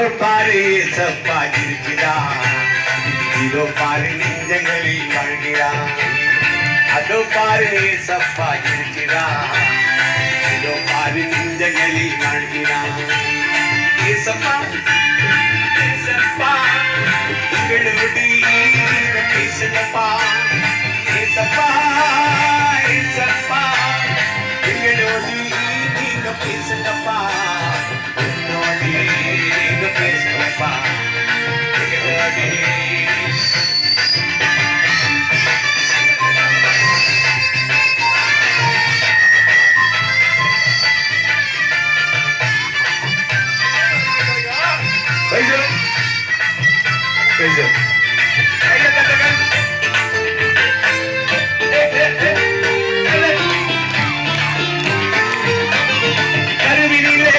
அதோ பாரு சப்பா இருக்கிறான் இதோ பாரு நெஞ்சங்களில் வாழ்கிறான். அதோ பாரு சப்பா இருக்கிறான் இதோ பாரு நெஞ்சங்களில் வாழ்கிறான். ஏசப்பா ஏசப்பா உங்களோடு பேசுங்கப்பா. ஏசப்பா ஏசப்பா எங்களோடு நீங்க பேசுங்கப்பா.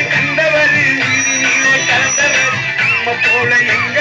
கண்டவர் கலந்தவர். நம்ம போல எங்க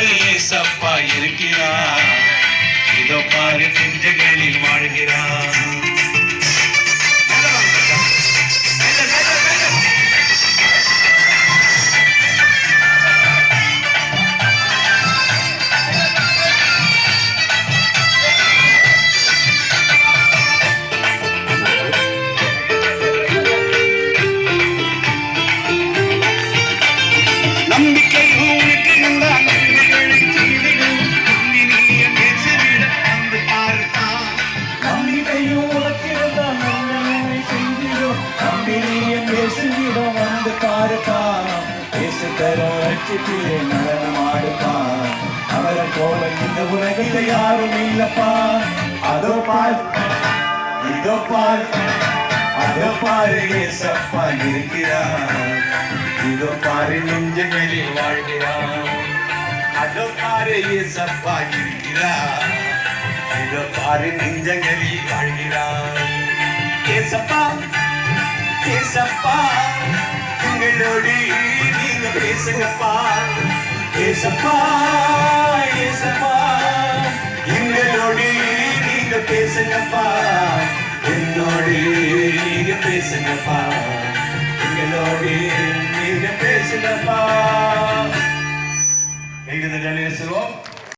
பாரு ஏசப்பா இருக்கிறார். இதோ பாரு நெஞ்சங்களில் வாழ்கிறார். வந்து பாருப்பா பேசு தர ரட்சிப்பிலே நடனமாடுப்பா அவரை போல இந்த உலகத்தில் யாரும் இல்லப்பா. அதோ பார். இதோ பார். அதோ பாரு ஏசப்பா இருக்கிறார். இதோ பாரு நெஞ்சங்களில் வாழ்கிறார். அதோ பாரு ஏசப்பா இருக்கிறார். இதோ பாரு நெஞ்சங்களில் வாழ்கிறார். ஏசப்பா ஏசப்பா. உங்களோடு நீங்க பேசுங்கப்பா. ஏசப்பா ஏசப்பா. எங்களோடு நீங்க பேசுங்கப்பா. என்னோடு நீங்க பேசுங்கப்பா. எங்களோடு நீங்க பேசுங்கப்பா. கைது சொல்லுவோம்